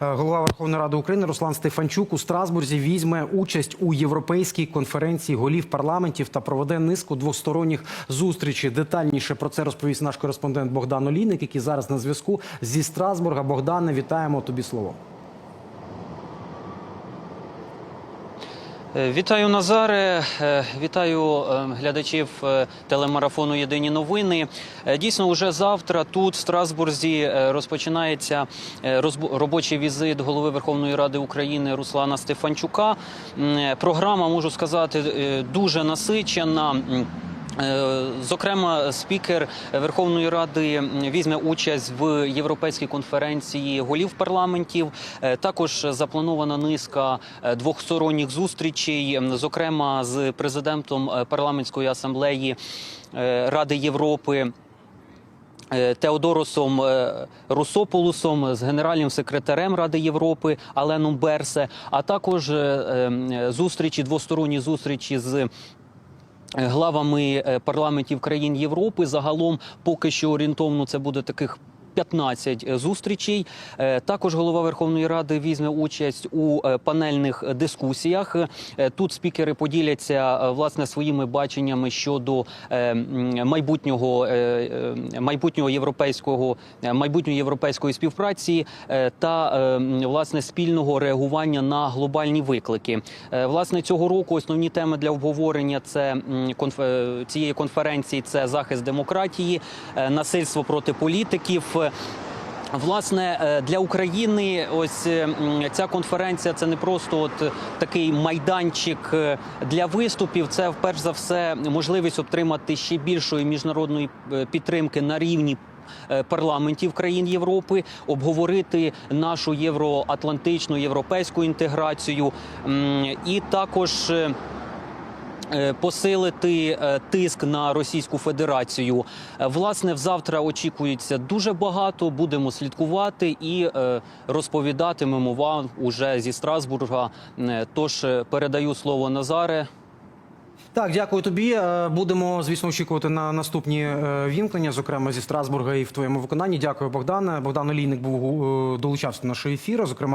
голова Верховної Ради України Руслан Стефанчук у Страсбурзі візьме участь у європейській конференції голів парламентів та проведе низку двосторонніх зустрічей. Детальніше про це розповість наш кореспондент Богдан Олійник, який зараз на зв'язку зі Страсбурга. Богдане, вітаємо тобі слово. Вітаю Назаре, Е, вітаю е, глядачів е, телемарафону Єдині новини. Е, Дійсно, уже завтра тут, в Страсбурзі, е, розпочинається е, робочий візит голови Верховної Ради України Руслана Стефанчука. Е, Програма, можу сказати, е, дуже насичена. Е, Зокрема, спікер Верховної Ради візьме участь в європейській конференції голів парламентів. Е, Також запланована низка е, двохсторонніх зустрічей, зокрема з президентом парламентської асамблеї Ради Європи. Теодоросом Русополусом з генеральним секретарем Ради Європи Аленом Берсе, а також зустрічі двосторонні зустрічі з главами е, парламентів країн Європи. Загалом поки що орієнтовно це буде таких. 15 зустрічей. Е, Також голова Верховної Ради візьме участь у е, панельних дискусіях. Е, Тут спікери поділяться е, власне своїми баченнями щодо е, майбутнього е, е, майбутнього європейського е, майбутньої європейської співпраці е, та е, власне спільного реагування на глобальні виклики. Е, Власне цього року основні теми для обговорення це конф- е, цієї конференції. Це захист демократії, е, насильство проти політиків. Е, Власне, е, для України ось е, ця конференція це не просто от такий майданчик для виступів. Це перш за все можливість отримати ще більшої міжнародної підтримки на рівні. Парламентів країн Європи обговорити нашу євроатлантичну європейську інтеграцію і також посилити е, тиск на Російську Федерацію. Е, Власне, завтра очікується дуже багато. Будемо слідкувати і е, розповідатимемо вам уже зі Страсбурга. Е, Тож е, передаю слово Назаре. Так, дякую тобі. Е, Будемо, звісно, очікувати на наступні е, вімкнення, зокрема зі Страсбурга і в твоєму виконанні. Дякую, Богдане. Богдан Олійник був е, долучався до нашого ефіру. Зокрема.